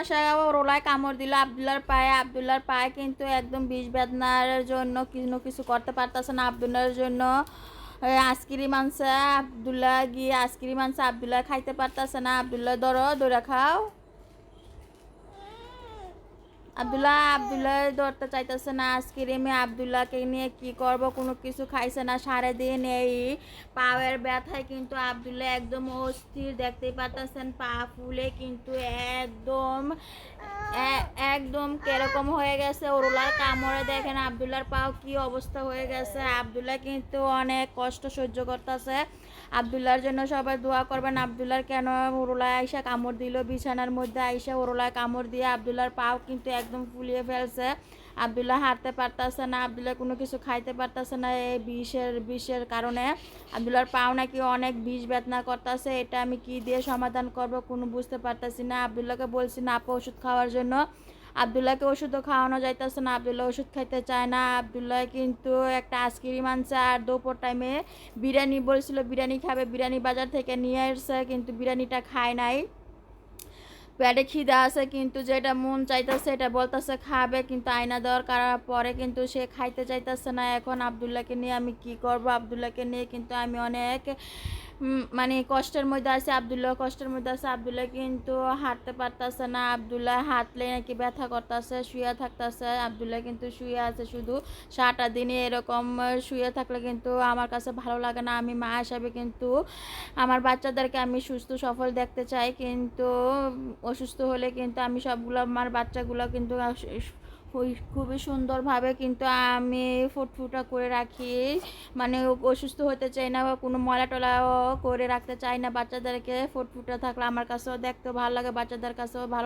আসা রোলায় কামড় দিল আবদুল্লার পায়ে আবদুল্লার পায়ে কিন্তু একদম বিষ বেদনার জন্য কিছু কিছু করতে পারতেছে না। আবদুল্লার জন্য আইসক্রিম আনছে আবদুল্লাহ, গিয়ে আইসক্রিম আনছে, আবদুল্লাহ খাইতে পারতেছে না। আবদুল্লাহ, ধরো দৌড়া খাও। আবদুল্লাহ আবদুল্লাহ ধরতে চাইতেছে না। আইসক্রিমে আবদুল্লাহকে নিয়ে কি করব? কোনো কিছু খাইছে না সারে দিন এই পাওয়ের ব্যথায়। কিন্তু আবদুল্লাহ একদম অস্থির দেখতে পাতাছেন পা ফুলে কিন্তু একদম একদম কেরকম হয়ে গেছে। ওরুলার কামড়ে দেখেন আবদুল্লার পাও কি অবস্থা হয়ে গেছে। আবদুল্লা কিন্তু অনেক কষ্ট সহ্য করতেছে। আবদুল্লার জন্য সবাই দোয়া করবেন। আবদুল্লার কেন ওরুলায় আইসা কামড় দিল? বিছানার মধ্যে আইসা ওরুলায় কামড় দিয়ে আবদুল্লার পাও কিন্তু একদম ফুলিয়ে ফেলছে। আবদুল্লাহ হাঁটতে পারতাছে না, আবদুল্লাহ কোনো কিছু খাইতে পারতাছে না এই বিষের বিষের কারণে। আবদুল্লার পাও নাকি অনেক বিষ বেদনা করতেছে, এটা আমি কি দিয়ে সমাধান করব কোনো বুঝতে পারতাছি না। আবদুল্লাহকে বলছি, না, আপা, ওষুধ খাওয়ার জন্য। আবদুল্লাহকে ওষুধও খাওয়ানো যাইতেছে না, আবদুল্লাহ ওষুধ খাইতে চায় না। আবদুল্লাহ কিন্তু একটা আইসক্রিম আনছে আর দুপুর টাইমে বিরিয়ানি বলছিল, বিরিয়ানি খাবে, বিরিয়ানি বাজার থেকে নিয়ে এসছে, কিন্তু বিরিয়ানিটা খায় নাই। পেটে খিদা আছে, কিন্তু যেটা মন চাইতেছে এটা বলতেছে খাবে, কিন্তু আয়না দেওয়ার কারার পরে কিন্তু সে খাইতে চাইতেছে না। এখন আবদুল্লাহকে নিয়ে আমি কি করব? আবদুল্লাহকে নিয়ে কিন্তু আমি অনেক মানে কষ্টের মধ্যে আছে, আবদুল্লাহ কষ্টের মধ্যে আছে, আবদুল্লাহ কিন্তু হাঁটতে পারতেছে না, আবদুল্লাহ হাঁটলে নাকি ব্যথা করতেছে, শুয়ে থাকতেছে, আবদুল্লাহ কিন্তু শুয়ে আছে শুধু। সারাটা দিনে এরকম শুয়ে থাকলে কিন্তু আমার কাছে ভালো লাগে না। আমি মা হিসাবে কিন্তু আমার বাচ্চাদেরকে আমি সুস্থ, সফল দেখতে চাই, কিন্তু অসুস্থ হলে কিন্তু আমি সবগুলো, আমার বাচ্চাগুলো কিন্তু খুবই- সুন্দরভাবে কিন্তু আমি ফুটফুটা করে রাখি। মানে অসুস্থ হতে চাই না বা কোনো ময়লা টলাও করে রাখতে চাই না। বাচ্চাদেরকে ফুটফুটা থাকলে আমার কাছেও দেখতে ভালো লাগে, বাচ্চাদের কাছেও ভালো